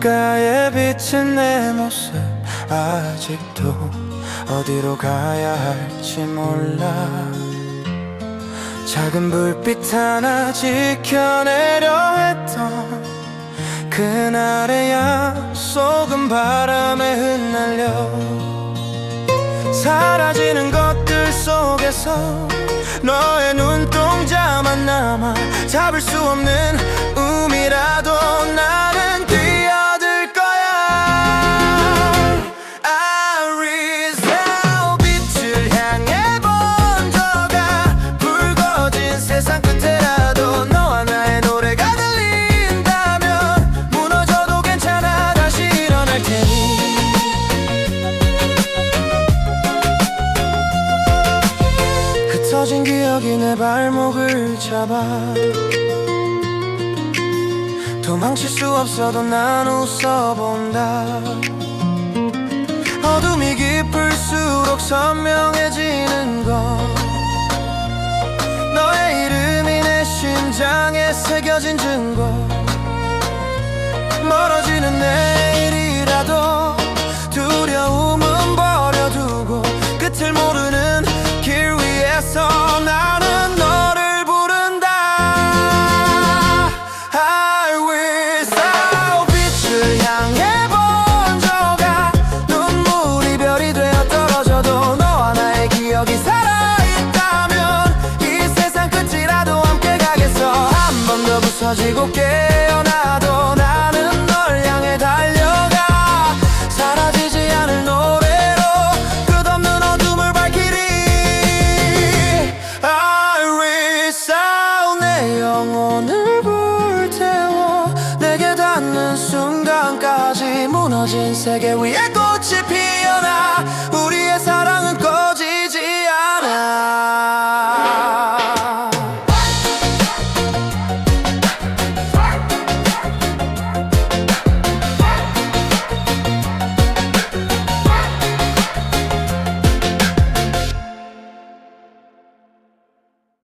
비친 내 모습 아직도 어디로 가야 할지 몰라. 작은 불빛 하나 지켜내려 했던 그날의 약속은 바람에 흩날려 사라지는 것들 속에서 너의 눈동자만 남아 잡을 수 없는 꿈이라도 흩어진 기억이 내 발목을 잡아. 도망칠 수 없어도 난 웃어본다. 어둠이 깊을수록 선명해지는 것. 너의 이름이 내 심장에 새겨진 증거. 멀어지는 내 부서지고 깨어나도 나는 널 향해 달려가. 사라지지 않을 노래로 끝없는 어둠을 밝히리. I will sound 내 영혼을 불태워. 내게 닿는 순간까지 무너진 세계 위에